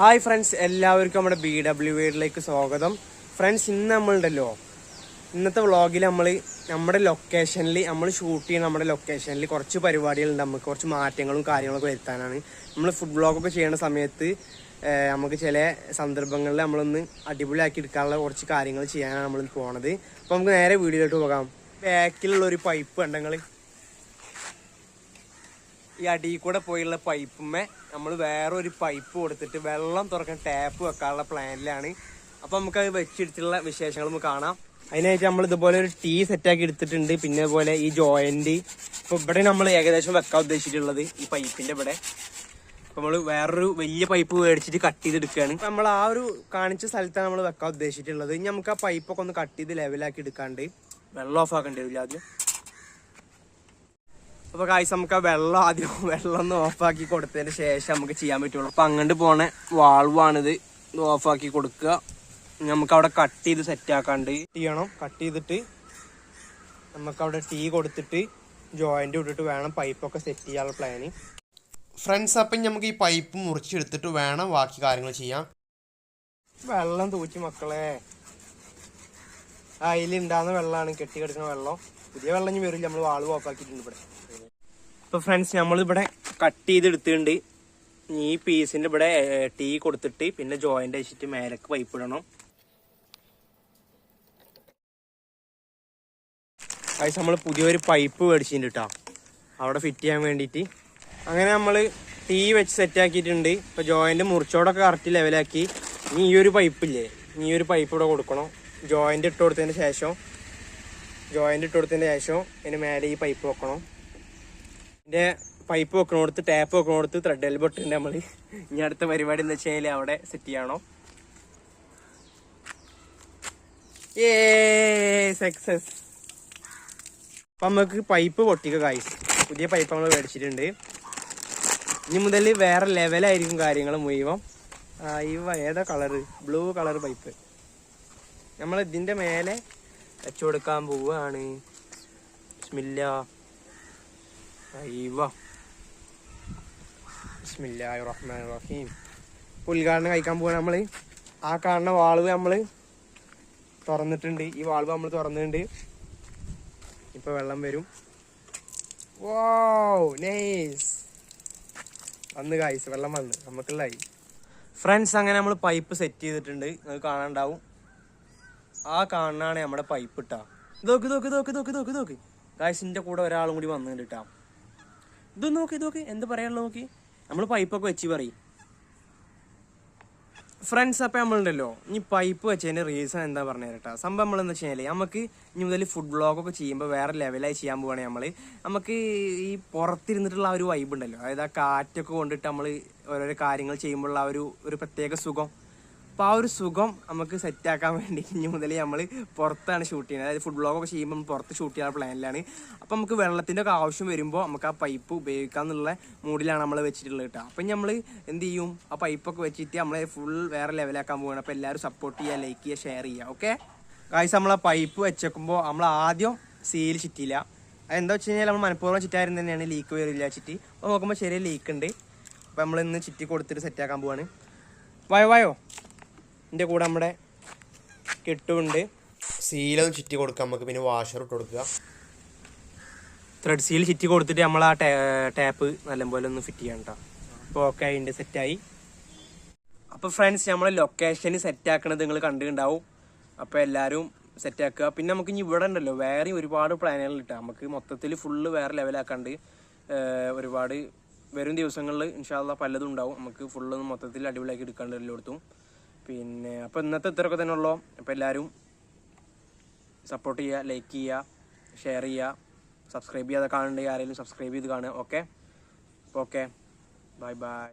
Hi friends എല്ലാവർക്കും നമ്മുടെ B W വീഡിലേക്ക് സ്വാഗതം. ഫ്രണ്ട്സ് ഇന്ന് നമ്മളുണ്ടല്ലോ ഇന്നത്തെ വ്ളോഗിൽ നമ്മൾ നമ്മുടെ ലൊക്കേഷനിൽ നമ്മൾ ഷൂട്ട് ചെയ്യുന്ന നമ്മുടെ ലൊക്കേഷനിൽ കുറച്ച് പരിപാടികളുണ്ട്. നമുക്ക് കുറച്ച് മാറ്റങ്ങളും കാര്യങ്ങളൊക്കെ വരുത്താനാണ്. നമ്മൾ ഫുഡ് വ്ളോഗൊക്കെ ചെയ്യുന്ന സമയത്ത് നമുക്ക് ചില സന്ദർഭങ്ങളിൽ നമ്മളൊന്ന് അടിപൊളിയാക്കി എടുക്കാനുള്ള കുറച്ച് കാര്യങ്ങൾ ചെയ്യാനാണ് നമ്മൾ പോണത്. അപ്പോൾ നമുക്ക് നേരെ വീഡിയോയിലോട്ട് പോകാം. ബാക്കിലുള്ള ഒരു പൈപ്പ് ഉണ്ടെങ്കിൽ ഈ അടിയിൽ കൂടെ പോയുള്ള പൈപ്പുമേ നമ്മൾ വേറെ ഒരു പൈപ്പ് കൊടുത്തിട്ട് വെള്ളം തുറക്കാൻ ടാപ്പ് വെക്കാനുള്ള പ്ലാനിലാണ്. അപ്പൊ നമുക്ക് അത് വെച്ചിട്ടുള്ള വിശേഷങ്ങൾ നമുക്ക് കാണാം. അതിനായിട്ട് നമ്മൾ ഇതുപോലെ ഒരു ടീ സെറ്റാക്കി എടുത്തിട്ടുണ്ട്. പിന്നെ അതുപോലെ ഈ ജോയിന്റ് ഇപ്പൊ ഇവിടെ നമ്മൾ ഏകദേശം വെക്കാൻ ഉദ്ദേശിച്ചിട്ടുള്ളത് ഈ പൈപ്പിന്റെ ഇവിടെ. അപ്പൊ നമ്മൾ വേറൊരു വലിയ പൈപ്പ് മേടിച്ചിട്ട് കട്ട് ചെയ്തെടുക്കുകയാണ്. നമ്മൾ ആ ഒരു കാണിച്ച സ്ഥലത്താണ് നമ്മൾ വെക്കാൻ ഉദ്ദേശിച്ചിട്ടുള്ളത്. ഇനി നമുക്ക് ആ പൈപ്പൊക്കെ ഒന്ന് കട്ട് ചെയ്ത് ലെവലാക്കി എടുക്കാണ്ട്. വെള്ളം ഓഫ് ആക്കേണ്ടി വരില്ല ആദ്യം. അപ്പൊ കായ്സ് നമുക്ക് ആ വെള്ളം ആദ്യം വെള്ളം ഒന്ന് ഓഫാക്കി കൊടുത്തതിന് ശേഷം നമുക്ക് ചെയ്യാൻ പറ്റുള്ളൂ. അപ്പൊ അങ്ങോട്ട് പോണ വാൾവാണിത് ഇത് ഓഫാക്കി കൊടുക്കുക. നമുക്ക് അവിടെ കട്ട് ചെയ്ത് സെറ്റ് ആക്കാണ്ട്. ചെയ്യണം. കട്ട് ചെയ്തിട്ട് നമുക്ക് അവിടെ ടീ കൊടുത്തിട്ട് ജോയിന്റ് ഇട്ടിട്ട് വേണം പൈപ്പൊക്കെ സെറ്റ് ചെയ്യാനുള്ള പ്ലാന് ഫ്രണ്ട്സ് അപ്പം നമുക്ക് ഈ പൈപ്പ് മുറിച്ചെടുത്തിട്ട് വേണം ബാക്കി കാര്യങ്ങൾ ചെയ്യാം വെള്ളം തൂച്ചി മക്കളെ. അതിലുണ്ടാകുന്ന വെള്ളമാണ് കെട്ടി കിടക്കുന്ന വെള്ളം. പുതിയ വെള്ളം ഇനി വരില്ല നമ്മൾ വാൾ ഓഫാക്കിയിട്ടുണ്ട് ഇവിടെ. ഇപ്പൊ ഫ്രണ്ട്സ് നമ്മളിവിടെ കട്ട് ചെയ്ത് എടുത്തിട്ടുണ്ട് ഈ പീസിന്റെ ഇവിടെ ടീ കൊടുത്തിട്ട് പിന്നെ ജോയിന്റ് അയച്ചിട്ട് മേലക്ക് പൈപ്പ് ഇടണം. അത് നമ്മൾ പുതിയൊരു പൈപ്പ് മേടിച്ചിട്ടുണ്ട് കേട്ടോ അവിടെ ഫിറ്റ് ചെയ്യാൻ വേണ്ടിയിട്ട്. അങ്ങനെ നമ്മൾ ടീ വെച്ച് സെറ്റ് ആക്കിയിട്ടുണ്ട്. ഇപ്പൊ ജോയിന്റ് മുറിച്ചോടൊക്കെ കറക്റ്റ് ലെവലാക്കി ഇനി ഈ ഒരു പൈപ്പില്ലേ ഈ ഒരു പൈപ്പ് ഇവിടെ കൊടുക്കണം. ജോയിന്റ് ഇട്ട് കൊടുത്തതിന് ശേഷം ജോയിന്റ് ഇട്ട് കൊടുത്തതിന് ശേഷം ഇതിന് മേലെ ഈ പൈപ്പ് വെക്കണം. ഇതിന്റെ പൈപ്പ് വെക്കണോടത്ത് ടാപ്പ് വെക്കണോടത്ത് ത്രെഡ് എൽബോ ഇട്ടുണ്ട് നമ്മൾ ഇനി അടുത്ത പരിപാടി എന്ന് വെച്ചാൽ അവിടെ സെറ്റ് ചെയ്യണോ. ഏ സക്സസ് അപ്പം നമുക്ക് പൈപ്പ് പൊട്ടിക്കുക കായ്സ് പുതിയ പൈപ്പ് നമ്മൾ മേടിച്ചിട്ടുണ്ട്. ഇനി മുതൽ വേറെ ലെവലായിരിക്കും കാര്യങ്ങൾ മുഴുവൻ. ഇവ ഏതാ കളറ് ബ്ലൂ കളർ പൈപ്പ് നമ്മൾ ഇതിന്റെ മേലെ വെച്ചു കൊടുക്കാൻ പോവാണ് ബിസ്മില്ല. റഹ്മാനിർ റഹീം ഉദ്ഘാടനം കഴിക്കാൻ പോവാണ് നമ്മൾ. ആ കാണുന്ന വാൾവ് നമ്മൾ തുറന്നിട്ടുണ്ട്. ഈ വാൾവ് നമ്മൾ തുറന്നിട്ടുണ്ട്. ഇപ്പൊ വെള്ളം വരും. നൈസ്. വന്ന് കായ്സ് വെള്ളം വന്ന്. നമുക്കുള്ളതായി. ഫ്രണ്ട്സ് അങ്ങനെ നമ്മൾ പൈപ്പ് സെറ്റ് ചെയ്തിട്ടുണ്ട്. നിങ്ങൾക്ക് കാണാണ്ടാവും ആ കാണാണ് നമ്മുടെ പൈപ്പ് ഇട്ടാ. ഇതൊക്കെ ഇതൊക്കെ ഇതൊക്കെ ഇതൊക്കെ ഇതൊക്കെ ഇതൊക്കെ. ഗായ്സിന്റെ കൂടെ ഒരാളും കൂടി വന്നു കണ്ടിട്ടാ ഇത് നോക്കി ഇത് നോക്കി. എന്ത് പറയാനുള്ളത് നോക്കി? നമ്മൾ പൈപ്പൊക്കെ വെച്ച് പറയും. ഫ്രണ്ട്സ് അപ്പം നമ്മളുണ്ടല്ലോ. ഇനി പൈപ്പ് വെച്ചതിന്റെ റീസൺ എന്താ പറഞ്ഞു കേട്ടോ സംഭവം നമ്മൾ എന്താ വെച്ചാൽ നമുക്ക് ഇനി മുതൽ ഫുഡ് ബ്ലോഗൊക്കെ ചെയ്യുമ്പോൾ വേറെ ലെവലായി ചെയ്യാൻ പോവുകയാണെങ്കിൽ നമ്മൾ നമുക്ക് ഈ പുറത്തിരുന്നിട്ടുള്ള ആ ഒരു വൈബ് ഉണ്ടല്ലോ. അതായത് ആ കാറ്റൊക്കെ കൊണ്ടിട്ട് നമ്മൾ ഓരോരോ കാര്യങ്ങൾ ചെയ്യുമ്പോഴുള്ള ആ ഒരു ഒരു പ്രത്യേക സുഖം. അപ്പോൾ ആ ഒരു സുഖം നമുക്ക് സെറ്റാക്കാൻ വേണ്ടി ഇനി മുതൽ നമ്മൾ പുറത്താണ് ഷൂട്ട് ചെയ്യുന്നത്. അതായത് ഫുഡ് ബ്ലോഗൊക്കെ ചെയ്യുമ്പോൾ നമ്മൾ പുറത്ത് ഷൂട്ട് ചെയ്യാൻ പ്ലാനിലാണ് അപ്പോൾ നമുക്ക് വെള്ളത്തിന്റെ ഒക്കെ ആവശ്യം വരുമ്പോൾ നമുക്ക് ആ പൈപ്പ് ഉപയോഗിക്കാന്നുള്ള മൂഡിലാണ് നമ്മൾ വെച്ചിട്ടുള്ളത് കേട്ടോ. അപ്പം നമ്മൾ എന്ത് ചെയ്യും? ആ പൈപ്പൊക്കെ വെച്ചിട്ട് നമ്മൾ ഫുൾ വേറെ ലെവലാക്കാൻ പോവുകയാണ് അപ്പോൾ എല്ലാവരും സപ്പോർട്ട് ചെയ്യുക ലൈക്ക് ചെയ്യുക ഷെയർ ചെയ്യുക. ഓക്കെ കാഴ്ച നമ്മൾ ആ പൈപ്പ് വെച്ചേക്കുമ്പോൾ നമ്മൾ ആദ്യം സീൽ ചിറ്റിയില്ല അതെന്താ വെച്ച് കഴിഞ്ഞാൽ നമ്മൾ മനഃപൂർവം ചിറ്റായിരുന്നു തന്നെയാണ് ലീക്ക് വരില്ല ചിറ്റി അപ്പോൾ നോക്കുമ്പോൾ ചെറിയ ലീക്ക് ഉണ്ട്. അപ്പോൾ നമ്മൾ ഇന്ന് ചിറ്റി കൊടുത്തിട്ട് സെറ്റാക്കാൻ പോവാണ്. വായോ വായോ? എന്റെ കൂടെ നമ്മുടെ കെട്ടുമുണ്ട് സീലൊന്ന് ചുറ്റി കൊടുക്കുക നമുക്ക്. പിന്നെ വാഷർ ഇട്ട് കൊടുക്കുക. ത്രെഡ് സീൽ ചുറ്റി കൊടുത്തിട്ട് നമ്മൾ ആ ടാപ്പ് നല്ലപോലെ ഒന്ന് ഫിറ്റ് ചെയ്യണം കേട്ടോ അപ്പോൾ ഓക്കെ അതിന്റെ സെറ്റായി അപ്പോൾ ഫ്രണ്ട്സ് നമ്മളെ ലൊക്കേഷൻ സെറ്റാക്കണത് നിങ്ങൾ കണ്ടിട്ടുണ്ടാവും. അപ്പോൾ എല്ലാവരും സെറ്റാക്കുക പിന്നെ നമുക്ക് ഇനി ഇവിടെ ഉണ്ടല്ലോ. വേറെ ഒരുപാട് പ്ലാനുകൾ ഇട്ടാ. നമുക്ക് മൊത്തത്തിൽ ഫുള്ള് വേറെ ലെവലാക്കാണ്ട് ഒരുപാട് വരും ദിവസങ്ങളിൽ ഇൻഷാല്ല പലതും ഉണ്ടാവും. നമുക്ക് ഫുള്ള് മൊത്തത്തിൽ അടിപൊളിയാക്കി എടുക്കാണ്ട് എല്ലായിടത്തും. പിന്നെ അപ്പോൾ ഇന്നത്തെ ഇത്രയൊക്കെ തന്നെ ഉള്ളൂ. അപ്പോൾ എല്ലാവരും സപ്പോർട്ട് ചെയ്യുക ലൈക്ക് ചെയ്യുക ഷെയർ ചെയ്യുക സബ്സ്ക്രൈബ് ചെയ്യാതെ കാണുന്നുണ്ടെങ്കിൽ ആരെങ്കിലും സബ്സ്ക്രൈബ് ചെയ്ത് കാണുക. ഓക്കെ അപ്പോൾ ഓക്കെ ബൈ ബൈ